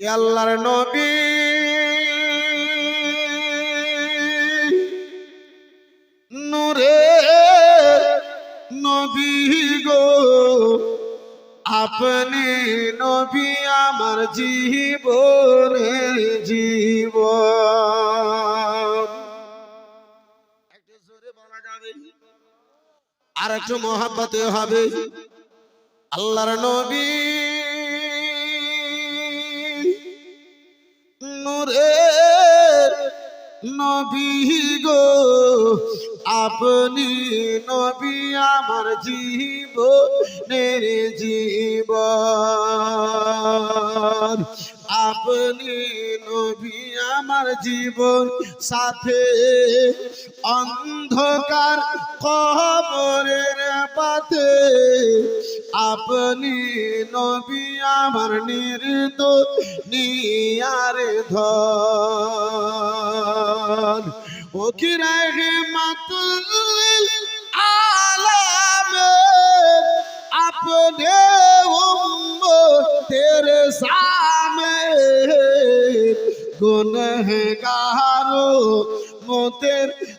আল্লাহর নবী। নূরে নবী গো, আপনি নবী আমার জীবন একটু জোরে আর একটু মহাব্বতে হবে। আল্লাহর নবী নূরে নবী গো, আপনি নবী আমার জীব জীবনের জীবন। আপনি নবী আমার জীবন, সাথে অন্ধকার কবরের পাতে আপনি নবী আমার নির্দ নিয়ার ধন। ও কি রে মাতুল আলামে আপনে তেরে সামে গুনহগারো মতের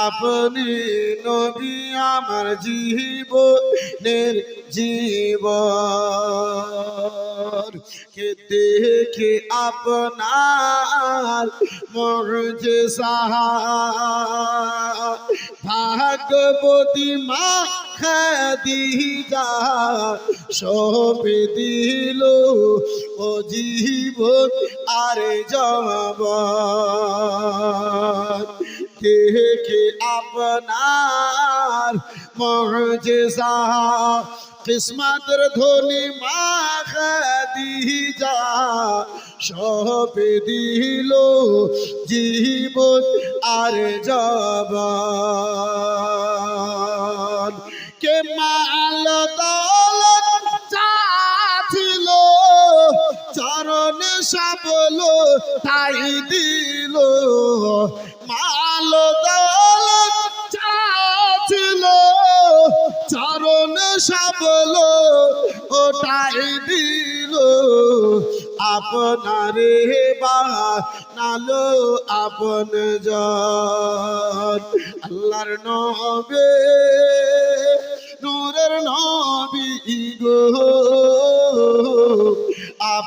আপনি নবী, আমার জীবনের জীবন। কে দেখে আপনার মরজে সাহা ভাগবতী মা খাদিজা সবে দিল ও জীবন আরে জব দেখে আপনার মরজেসা কিসমতের ধনী মা খাদিজা সবে দিল জীবন আর জবান কে মাল দৌলত চাছিল চরণ সাবল তাই দিল মাল দৌলত চাছিল চরণ সাবল ওটাই দিল। আপনারে নালো আপন জন। আল্লাহর নবে, নূরের নবী গো।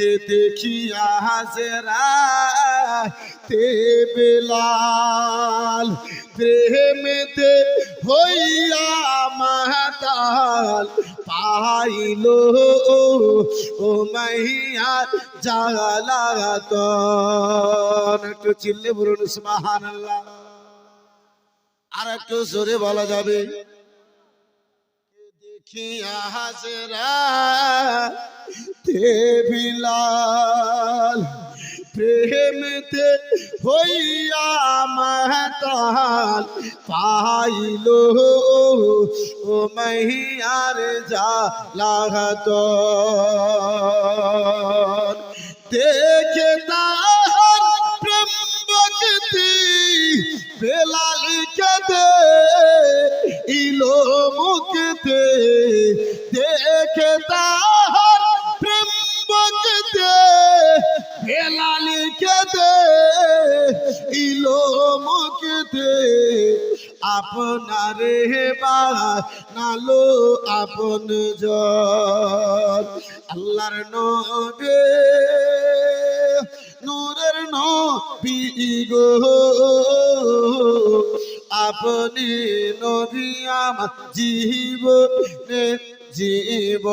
কে দেখিয়া হাজরা তে বেলাল, প্রেমেতে হইয়া মাতাল পাইল। ও মাইয়া জালাতন একটু চিল্লে বলুন, সুবহানাল্লাহ। আর একটু জোরে বলা যাবে। দেখিয়া হাজরা তে বিলাল প্রেমতে হইয়া মাতাল পাইল ও মহিয়ার যা লাগত দেখে তার প্রেম ভক্তি বেলাল কেদে ইলো মুক্তে দেখে তার প্রেম ভক্তি বেলাল কেদে ইলো মুক্তে আপনারে বা নালো আপন জন আল্লাহর নবে, নূরের নবী গো। আপনি নবী আমার জীব জীব।